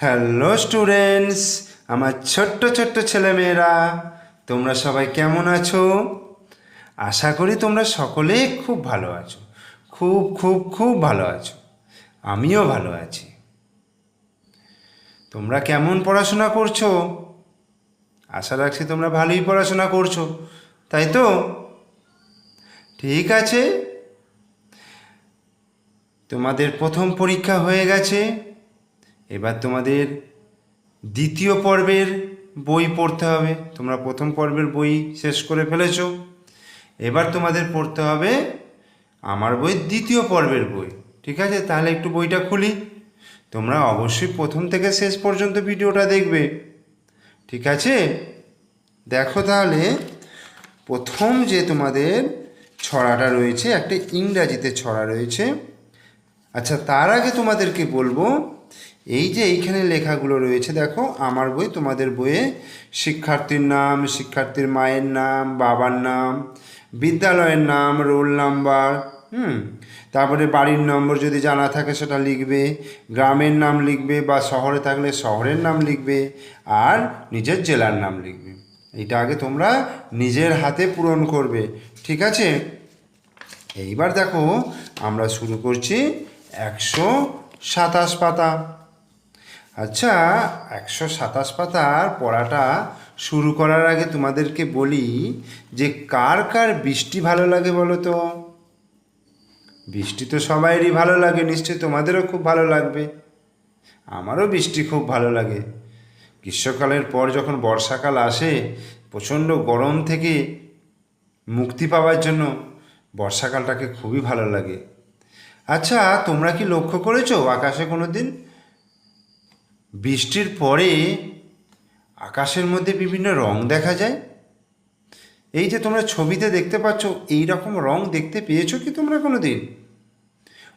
Hello students আমার ছোট্ট ছোট্ট ছেলেমেয়েরা, তোমরা সবাই কেমন আছো? আশা করি তোমরা সকলে খুব ভালো আছো। খুব খুব খুব ভালো আছো। আমিও ভালো আছি। তোমরা কেমন পড়াশোনা করছ? আশা রাখছি তোমরা ভালোই পড়াশোনা করছ। তাই তো? ঠিক আছে। তোমাদের প্রথম পরীক্ষা হয়ে গেছে। এবার তোমাদের দ্বিতীয় পর্বের বই পড়তে হবে। তোমরা প্রথম পর্বের বই শেষ করে ফেলেছো। এবার তোমাদের পড়তে হবে আমার বই দ্বিতীয় পর্বের বই। ঠিক আছে? তাহলে একটু বইটা খুলি। তোমরা অবশ্যই প্রথম থেকে শেষ পর্যন্ত ভিডিওটা দেখবে। ঠিক আছে? দেখো তাহলে, প্রথম যে তোমাদের ছড়াটা রয়েছে, একটা ইংরাজিতে ছড়া রয়েছে। আচ্ছা তার আগে তোমাদেরকে বলব এই যে এইখানে লেখাগুলো রয়েছে, দেখো, আমার বই, তোমাদের বইয়ে শিক্ষার্থীর নাম, শিক্ষার্থীর মায়ের নাম, বাবার নাম, বিদ্যালয়ের নাম, রোল নাম্বার, হুম? তারপরে বাড়ির নম্বর যদি জানা থাকে, সেটা লিখবে, গ্রামের নাম লিখবে বা শহরে থাকলে শহরের নাম লিখবে, আর নিজের জেলার নাম লিখবে। এটা আগে তোমরা নিজের হাতে পূরণ করবে, ঠিক আছে? এইবার দেখো, আমরা শুরু করছি একশো সাতাশ পাতা। আচ্ছা একশো সাতাশ পাতার পড়াটা শুরু করার আগে তোমাদেরকে বলি যে কার কার বৃষ্টি ভালো লাগে বলো তো? বৃষ্টি তো সবাইয়েরই ভালো লাগে, নিশ্চয়ই তোমাদেরও খুব ভালো লাগবে। আমারও বৃষ্টি খুব ভালো লাগে। গ্রীষ্মকালের পর যখন বর্ষাকাল আসে, প্রচণ্ড গরম থেকে মুক্তি পাওয়ার জন্য বর্ষাকালটাকে খুবই ভালো লাগে। আচ্ছা তোমরা কি লক্ষ্য করেছ আকাশে কোনো দিন বৃষ্টির পরে আকাশের মধ্যে বিভিন্ন রং দেখা যায়। এই যে তোমরা ছবিতে দেখতে পাচ্ছ এই রকম রং দেখতে পেয়েছ কি তোমরা কোনো দিন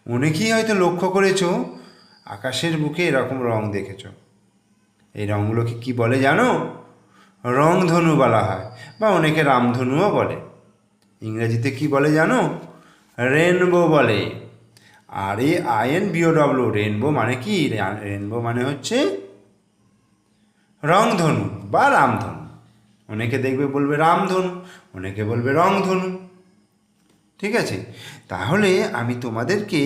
অনেকেই হয়তো লক্ষ্য করেছ, আকাশের বুকে এরকম রং দেখেছ। এই রঙগুলোকে কি বলে জানো? রংধনু বলা হয়, বা অনেকে রামধনুও বলে। ইংরেজিতে কি বলে জানো? রেনবো বলে। আর এ আইএন বিওডব্লিউ রেনবো মানে কি? রেনবো মানে হচ্ছে রংধনু বা রামধনু। অনেকে দেখবে বলবে রামধনু, অনেকে বলবে রংধনু। ঠিক আছে? তাহলে আমি তোমাদেরকে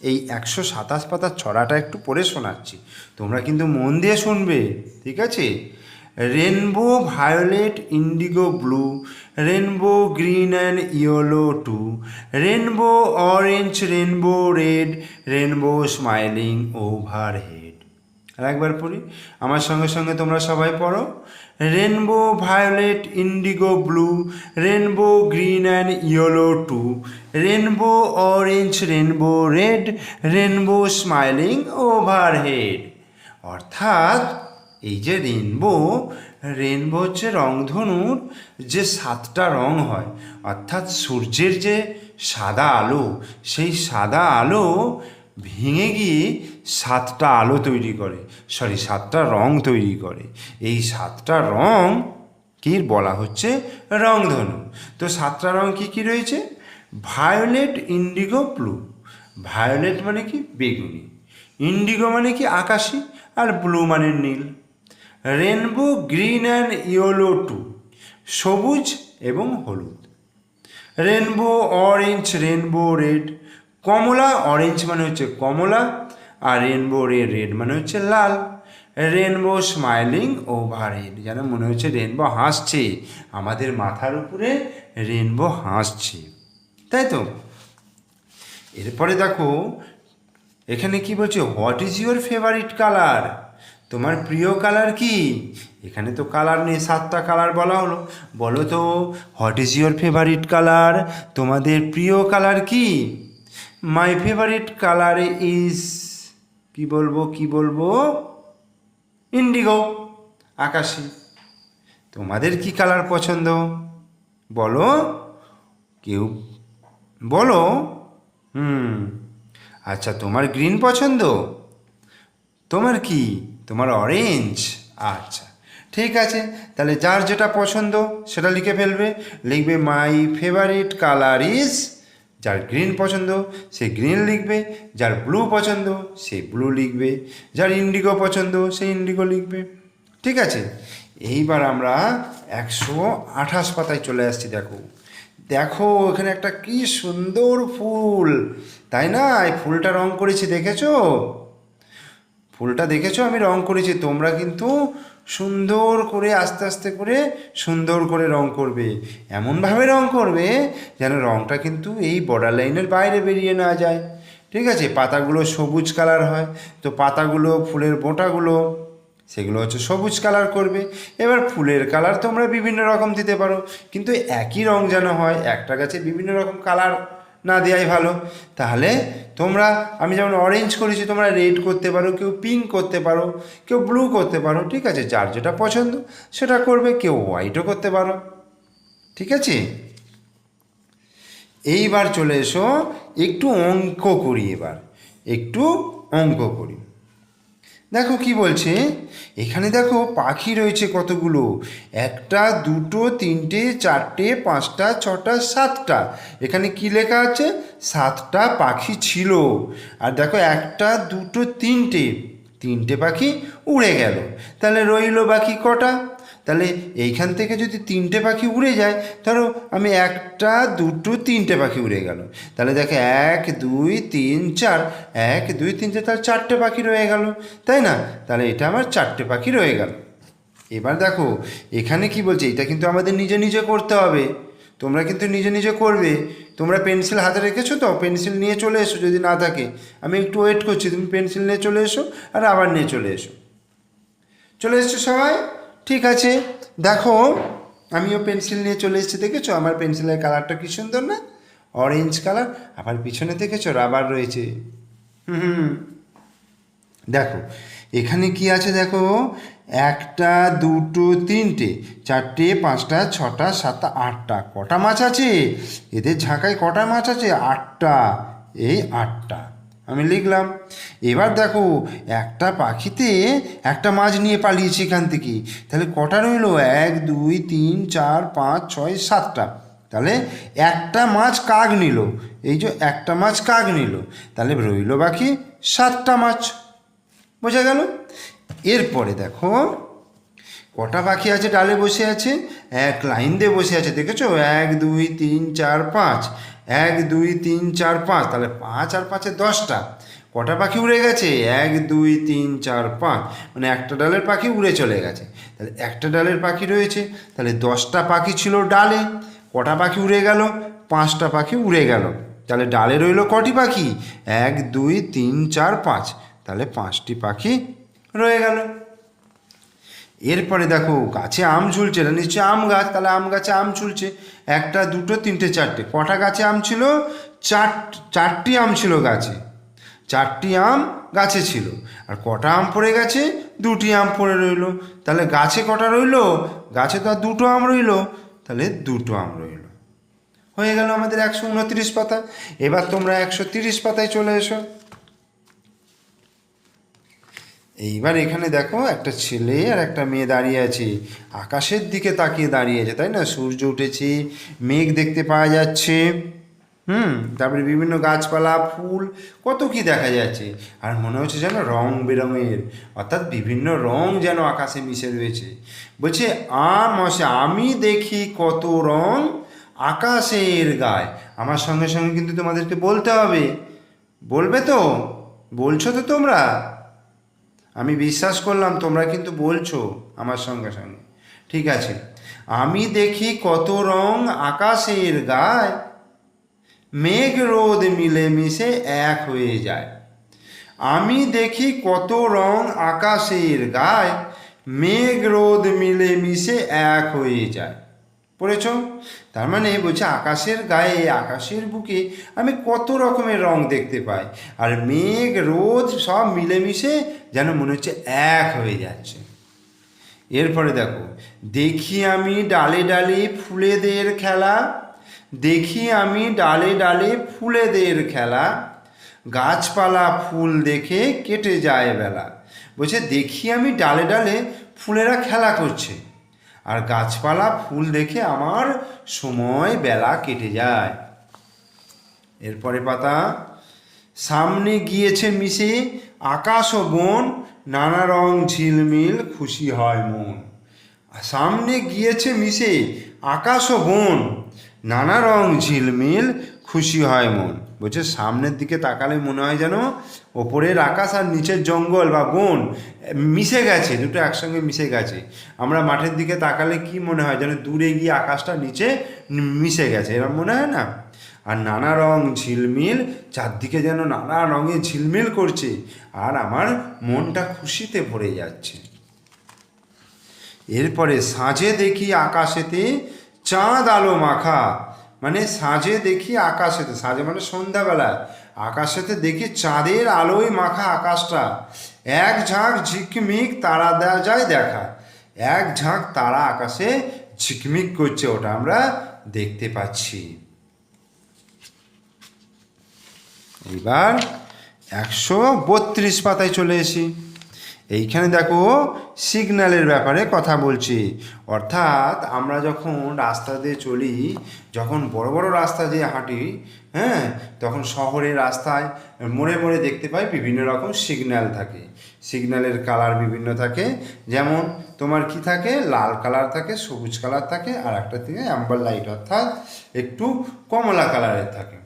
এই একশো সাতাশ পাতার ছড়াটা একটু পড়ে শোনাচ্ছি। তোমরা কিন্তু মন দিয়ে শুনবে, ঠিক আছে? Rainbow violet indigo blue rainbow green and yellow too rainbow orange rainbow red rainbow smiling over head আর একবার পড়ি, আমার সঙ্গে সঙ্গে তোমরা সবাই পড়ো। Rainbow violet indigo blue rainbow green and yellow too rainbow orange rainbow red rainbow smiling over head অর্থাৎ এই যে রেনবো রেনবো হচ্ছে রংধনুর যে সাতটা রং হয়। অর্থাৎ সূর্যের যে সাদা আলো, সেই সাদা আলো ভেঙে গিয়ে সাতটা আলো তৈরি করে। সরি সাতটা রং তৈরি করে। এই সাতটা রং কি বলা হচ্ছে? রংধনু। তো সাতটা রং কি কি রয়েছে? ভায়োলেট ইন্ডিগো ব্লু ভায়োলেট মানে কি? বেগুনি। ইন্ডিগো মানে কি? আকাশি। আর ব্লু মানে নীল। Rainbow green and yellow too, সবুজ এবং হলুদ। Rainbow orange, rainbow red. কমলা, অরেঞ্জ মানে হচ্ছে কমলা, আর রেনবো রেড রেড মানে হচ্ছে লাল। রেনবো স্মাইলিং ওভার হেড যেন মনে হচ্ছে রেনবো হাসছে। আমাদের মাথার উপরে রেনবো হাসছে। তাই তো? এরপরে দেখো, এখানে কি বলছে, what is your favourite colour? তোমার প্রিয় কালার কি? এখানে তো কালার নেই, সাতটা কালার বলা হলো। বলো তো what is your favourite colour তোমাদের প্রিয় কালার কি? মাই ফেভারিট কালার ইজ কি বলব কি বলব? ইন্ডিগো আকাশি। তোমাদের কি কালার পছন্দ? বলো। কেউ, বলো। হুম আচ্ছা তোমার গ্রিন পছন্দ? তোমার কি? তোমার অরেঞ্জ আচ্ছা ঠিক আছে, তাহলে যার যেটা পছন্দ সেটা লিখে ফেলবে। লিখবে মাই ফেভারিট কালার ইজ যার গ্রিন পছন্দ, সে গ্রিন লিখবে। যার ব্লু পছন্দ, সে ব্লু লিখবে। যার ইন্ডিগো পছন্দ, সে ইন্ডিগো লিখবে। ঠিক আছে, এইবার আমরা একশো আঠাশ পাতায় চলে আসছি, দেখো। দেখো, এখানে একটা কি সুন্দর ফুল। তাই না? এই ফুলটা রং করেছি, দেখেছ? ফুলটা দেখেছ? আমি রং করেছি। তোমরা কিন্তু সুন্দর করে, আস্তে আস্তে করে সুন্দর করে রং করবে। এমনভাবে রং করবে যেন রংটা কিন্তু এই বর্ডার লাইনের বাইরে বেরিয়ে না যায়। ঠিক আছে? পাতাগুলো সবুজ কালার হয়। তো পাতাগুলো, ফুলের বোঁটাগুলো, সেগুলো হচ্ছে সবুজ কালার করবে। এবার ফুলের কালার তোমরা বিভিন্ন রকম দিতে পারো। কিন্তু একই রং যেন হয়, একটা গাছে বিভিন্ন রকম কালার না দেওয়াই ভালো। তাহলে তোমরা, আমি যেমন অরেঞ্জ করেছি, তোমরা রেড করতে পারো, কেউ পিঙ্ক করতে পারো, কেউ ব্লু করতে পারো, ঠিক আছে, যার যেটা পছন্দ, সেটা করবে, কেউ হোয়াইটও করতে পারো। ঠিক আছে? এইবার চলে এসো, একটু অঙ্ক করি এবার। একটু অঙ্ক করি। দেখো কি বলছে? এখানে দেখো পাখি রয়েছে কতগুলো? একটা, দুটো, তিনটে, চারটে, পাঁচটা, ছটা, সাতটা। এখানে কি লেখা আছে? সাতটা পাখি ছিল। আর দেখো একটা, দুটো, তিনটে। তিনটে পাখি উড়ে গেল। তাহলে রইল বাকি কটা? তাহলে এইখান থেকে যদি তিনটে পাখি উড়ে যায়, ধরো আমি একটা, দুটো, তিনটে পাখি উড়ে গেল। তাহলে দেখো, এক, দুই, তিন, চার, এক, দুই, তিন, চার, তাহলে চারটে পাখি রয়ে গেল, তাই না? তাহলে এটা আমার চারটে পাখি রয়ে গেল। এবার দেখো, এখানে কি বলছে? এটা কিন্তু আমাদের নিজে নিজে করতে হবে। তোমরা কিন্তু নিজে নিজে করবে। তোমরা পেন্সিল হাতে রেখেছো তো? পেন্সিল নিয়ে চলে এসো যদি না থাকে। আমি একটু ওয়েট করছি, তুমি পেন্সিল নিয়ে চলে এসো আর আবার নিয়ে চলে এসো। চলে এসছো সবাই? ঠিক আছে। দেখো, আমিও পেন্সিল নিয়ে চলে এসেছি, দেখেছ? আমার পেন্সিলের কালারটা কি সুন্দর না? অরেঞ্জ কালার আবার পিছনে দেখেছ? রাবার রয়েছে। হুম। দেখো, এখানে কি আছে দেখো? একটা, দুটো, তিনটে, চারটে, পাঁচটা, ছটা, সাতটা, আটটা। কটা মাছ আছে? এদের ঝাঁকায় কটা মাছ আছে? আটটা। এই আটটা। আমি লিখলাম, এবার দেখো, একটা পাখিতে একটা মাছ নিয়ে পালিয়েছে এখান থেকে। তাহলে কটা রইল? এক, দুই, তিন, চার, পাঁচ, ছয়, সাতটা। তাহলে একটা মাছ কাক নিল? এই যে একটা মাছ কাক নিল। তাহলে রইল বাকি সাতটা মাছ। বোঝা গেল? এরপরে দেখো, কটা পাখি আছে ডালে বসে আছে? এক লাইন দিয়ে বসে আছে, দেখেছ? এক, দুই, তিন, চার, পাঁচ। এক, দুই, তিন, চার, পাঁচ। তাহলে পাঁচ আর পাঁচে দশটা। কটা পাখি উড়ে গেছে? এক, দুই, তিন, চার, পাঁচ। মানে একটা ডালের পাখি উড়ে চলে গেছে। তাহলে একটা ডালের পাখি রয়েছে। তাহলে দশটা পাখি ছিল ডালে। কটা পাখি উড়ে গেল? পাঁচটা পাখি উড়ে গেল। তাহলে ডালে রইল কটি পাখি? এক, দুই, তিন, চার, পাঁচ। তাহলে পাঁচটি পাখি রয়ে গেল। এরপরে দেখো, গাছে আম ঝুলছে না? নিশ্চয়ই আম গাছ? তাহলে আম গাছে আম ঝুলছে। একটা, দুটো, তিনটে, চারটে। কটা গাছে আম ছিল? চার, চারটি আম ছিল গাছে। চারটি আম গাছে ছিল। আর কটা আম পড়ে গেছে? দুটি আম পড়ে রইল। তাহলে গাছে কটা রইল? গাছে তো আর দুটো আম রইল। তাহলে দুটো আম রইল। হয়ে গেল আমাদের একশো উনত্রিশ পাতা। এবার তোমরা একশো তিরিশ পাতায় চলে এসো। এইবার এখানে দেখো একটা ছেলে আর একটা মেয়ে দাঁড়িয়ে আছে। আকাশের দিকে তাকিয়ে দাঁড়িয়ে আছে, তাই না? সূর্য উঠেছে, মেঘ দেখতে পাওয়া যাচ্ছে। হুম, তারপরে বিভিন্ন গাছপালা, ফুল, কত কি দেখা যাচ্ছে। আর মনে হচ্ছে যেন রং বেরঙের, অর্থাৎ বিভিন্ন রং যেন আকাশে মিশে রয়েছে। বলছে আম আমি দেখি কত রং আকাশের গায়ে। আমার সঙ্গে সঙ্গে কিন্তু তোমাদেরকে বলতে হবে। বলবে তো? বলছো তো তোমরা? আমি বিশ্বাস করলাম তোমরা কিন্তু বলছো আমার সঙ্গে সঙ্গে। ঠিক আছে, আমি দেখি কত রং আকাশের গায়। মেঘ রোদ মিলে মিশে এক হয়ে যায়। আমি দেখি কত রং আকাশের গায়। মেঘ রোদ মিলে মিশে এক হয়ে যায়। পড়েছ? তার মানে বলছে আকাশের গায়ে, আকাশের বুকে আমি কত রকমের রং দেখতে পাই। আর মেঘ, রোদ সব মিলেমিশে যেন মনে হচ্ছে এক হয়ে যাচ্ছে। এরপরে দেখো, দেখি আমি ডালে ডালে ফুলেদের খেলা, দেখি আমি ডালে ডালে ফুলেদের খেলা, গাছপালা ফুল দেখে কেটে যায় বেলা। বলছে, দেখি আমি ডালে ডালে ফুলেরা খেলা করছে। আর গাছপালা ফুল দেখে আমার সময় বেলা কেটে যায়। এরপরে পাতা, সামনে গিয়েছে মিশে আকাশ ও বন, নানা রং ঝিলমিল, খুশি হয় মন। সামনে গিয়েছে মিশে আকাশ ও বন, নানা রং ঝিলমিল খুশি হয় মন। বলছে, সামনের দিকে তাকালে মনে হয় যেন ওপরের আকাশ আর নিচের জঙ্গল বা বন মিশে গেছে, দুটো একসঙ্গে মিশে গেছে। আমরা মাঠের দিকে তাকালে কি মনে হয় যেন দূরে গিয়ে আকাশটা নিচে মিশে গেছে এরকম মনে হয় না? আর নানা রং ঝিলমিল, চারদিকে যেন নানা রঙে ঝিলমিল করছে, আর আমার মনটা খুশিতে ভরে যাচ্ছে। এরপরে সাঁঝে দেখি আকাশেতে চাঁদ আলো মাখা মানে সাঁঝে দেখি আকাশেতে সাঁঝে মানে সন্ধ্যাবেলা আকাশেতে দেখি চাঁদের আলোয় মাখা আকাশটা। এক ঝাঁক ঝিকমিক তারা দেওয়া যায় দেখা। এক ঝাঁক তারা আকাশে ঝিকমিক করছে ওটা আমরা দেখতে পাচ্ছি। এবার একশো বত্রিশ পাতায় চলে এসি। এইখানে দেখো সিগন্যালের ব্যাপারে কথা বলছি। অর্থাৎ আমরা যখন রাস্তা দিয়ে চলি, যখন বড় বড় রাস্তা দিয়ে হাঁটি হ্যাঁ তখন শহরের রাস্তায় মোড়ে মোড়ে দেখতে পাই বিভিন্ন রকম সিগন্যাল থাকে। সিগন্যালের কালার বিভিন্ন থাকে। যেমন তোমার কি থাকে? লাল কালার থাকে, সবুজ কালার থাকে, আর একটা থেকে অ্যাম্বার লাইট অর্থাৎ একটু কমলা কালারের থাকে।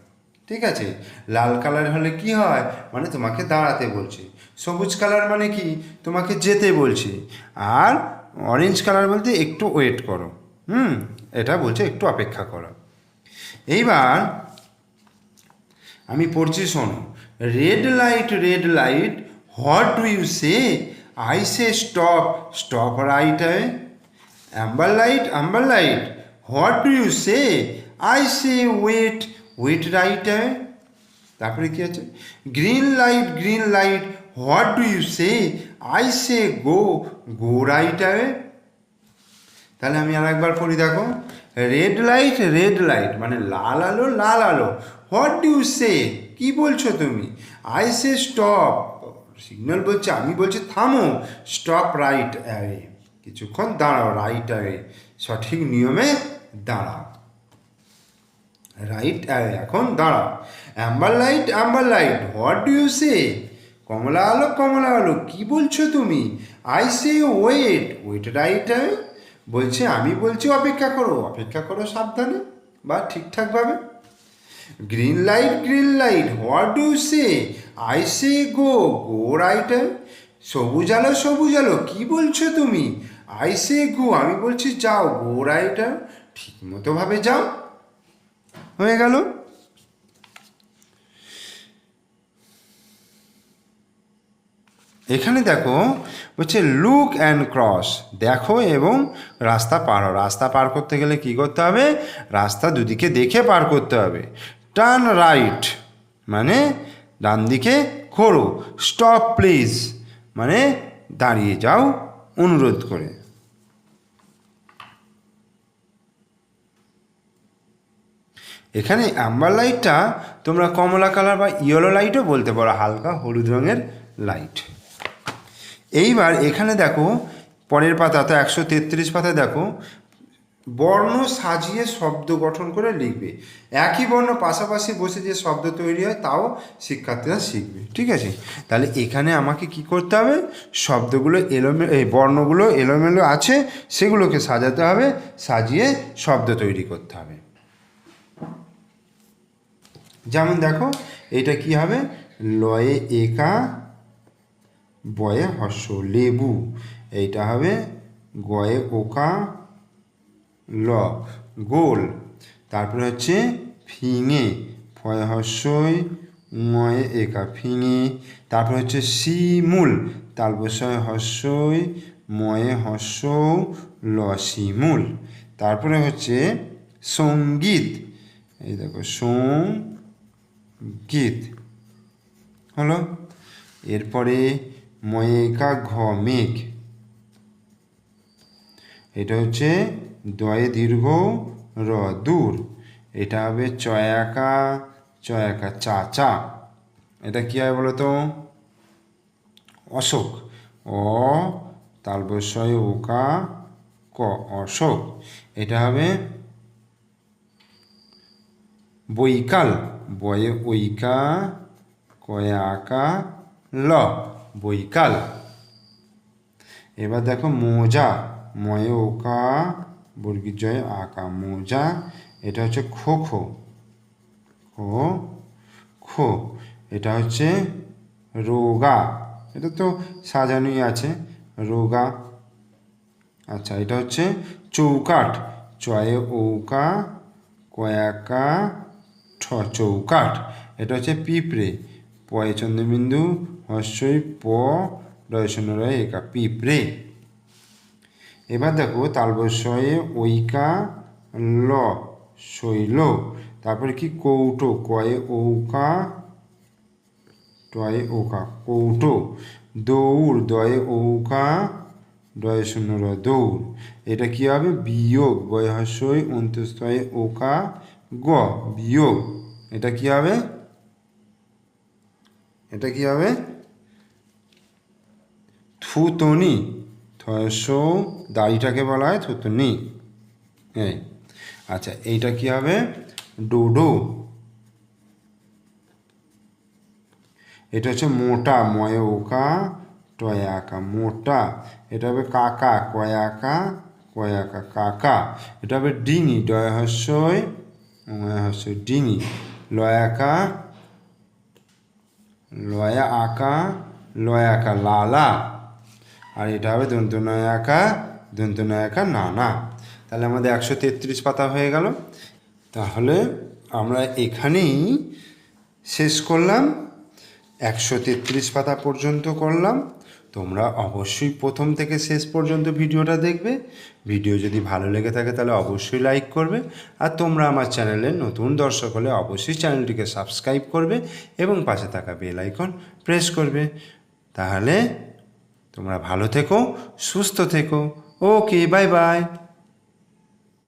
ঠিক আছে? লাল কালার হলে কি হয়? মানে তোমাকে দাঁড়াতে বলছে। সবুজ কালার মানে কি? তোমাকে যেতে বলছে। আর অরেঞ্জ কালার বলতে একটু ওয়েট করো। হুম? এটা বলছে একটু অপেক্ষা করো। এইবার আমি পড়ছি শোনো। Red light red light what do you say I say stop stop right amber light amber light what do you say I say wait wait right I তারপরে কী আছে? Green light green light what do you say I say go go right I তাহলে আমি আর একবার পড়ি দেখো। Red light red light মানে লাল আলো লাল আলো। হোয়াট ডু ইউ সে কী বলছো তুমি? আই সে স্টপ সিগন্যাল বলছে, আমি বলছি থামো। স্টপ রাইট অ্যাওয়ে কিছুক্ষণ দাঁড়াও রাইট অ্যাওয়ে সঠিক নিয়মে দাঁড়াও। রাইট এখন দাঁড়াও। Amber light amber light what do you say কমলা আলো কমলা আলো কি বলছো তুমি? I say wait wait right বলছে, আমি বলছি অপেক্ষা করো অপেক্ষা করো সাবধানে, বা ঠিকঠাকভাবে। Green light green light what do say I say go go right সবুজ আলো সবুজ আলো, কি বলছো তুমি? আই সে গো আমি বলছি যাও গো রাইট ঠিক মতোভাবে যাও। হয়ে গেল। এখানে দেখো হচ্ছে লুক অ্যান্ড ক্রস দেখো এবং রাস্তা পার রাস্তা পার করতে গেলে কি করতে হবে? রাস্তা দুদিকে দেখে পার করতে হবে। টার্ন রাইট মানে ডান দিকে ঘোরো। স্টপ প্লিজ মানে দাঁড়িয়ে যাও। অনুরোধ করে। এখানে অ্যাম্বার লাইটটা তোমরা কমলা কালার বা ইয়েলো লাইটও বলতে পারো, হালকা হলুদ রঙের লাইট এইবার এখানে দেখো, পরের পাতাতে একশো তেত্রিশ পাতা দেখো, বর্ণ সাজিয়ে শব্দ গঠন করে লিখবে। একই বর্ণ পাশাপাশি বসে যে শব্দ তৈরি হয়, তাও শিক্ষার্থীরা শিখবে, ঠিক আছে? তাহলে এখানে আমাকে কি করতে হবে? শব্দগুলো এলোমেলো এই বর্ণগুলো এলোমেলো আছে, সেগুলোকে সাজাতে হবে, সাজিয়ে শব্দ তৈরি করতে হবে। যেমন দেখো এটা কি হবে? লয়ে একা বয়ে হর্ষ। লেবু। এইটা হবে গয়ে ওকা ল গোল। তারপরে হচ্ছে ফিঙে। ফয়ে হর্ষই ময়ে একা ফিঙে। তারপরে হচ্ছে শিমুল। তালবসয় হর্ষই, ময়ে হর্ষ ল শিমুল। তারপরে হচ্ছে সংগীত। এই দেখো সংগীত হলো, এরপরে ময়েকা ঘ মেঘ। এটা হচ্ছে দয়ে দীর্ঘ র দূর। এটা হবে চয়াকা চয়াকা চা চা। এটা কী হয় বলো তো অশোক। অ তালবস্বয় ওকা ক, অশোক। এটা হবে বৈকাল। বয়ে ঐকা কয়ে ল বৈকাল এবার দেখো মোজা ময়ে ওকা বর্গীর জয়ে আকা মোজা এটা হচ্ছে খো খো খো খো এটা হচ্ছে রোগা এটা তো সাজানোই আছে রোগা আচ্ছা এটা হচ্ছে চৌকাঠ চয়ে ঔকা কয়াকা ঠ চৌকাঠ এটা হচ্ছে পিঁপড়ে। পয়ে চন্দ্রবিন্দু, হস্যই প রয় শূন্য রয় একা, পিঁপড়ে। এবার দেখো তালবস্যয়ে ঐকা, ল, শৈল। তারপরে কি? কৌটো, কয়ে ঔকা, টয়ে ওকা কৌটো। দৌড়, দয়ে ঔকা ডয়ে শূন্য র দৌড়। এটা কি হবে? বিয়োগ বয় হস্যই অন্ত্যস্তয়ে ওকা গ, বিয়োগ। এটা কি হবে? এটা কি হবে? থুতনি। থয়স, দাড়িটাকে বলা হয় থুতনি। এই। আচ্ছা এইটা কি হবে? ডোডো। এটা হচ্ছে মোটা ময় ওকা টয় আঁকা মোটা। এটা হবে কাকা, কয়াকা কয়াকা, কাকা। এটা হবে ডিঙি ডয় হস্যই ডিঙি। লয় আঁকা, লয়া আঁকা, লয় আঁকা লালা। আর এটা হবে দন্ত নয় আঁকা দন্ত আঁকা নানা। তাহলে আমাদের একশো তেত্রিশ পাতা হয়ে গেল। তাহলে আমরা এখানেই শেষ করলাম। একশো তেত্রিশ পাতা পর্যন্ত করলাম। তোমরা অবশ্যই প্রথম থেকে শেষ পর্যন্ত ভিডিওটা দেখবে। ভিডিও যদি ভালো লেগে থাকে তাহলে অবশ্যই লাইক করবে। আর তোমরা আমার চ্যানেলের নতুন দর্শক হলে অবশ্যই চ্যানেলটিকে সাবস্ক্রাইব করবে এবং পাশে থাকা বেল আইকন প্রেস করবে। তাহলে তোমরা ভালো থেকো, সুস্থ থেকো। Okay, bye bye.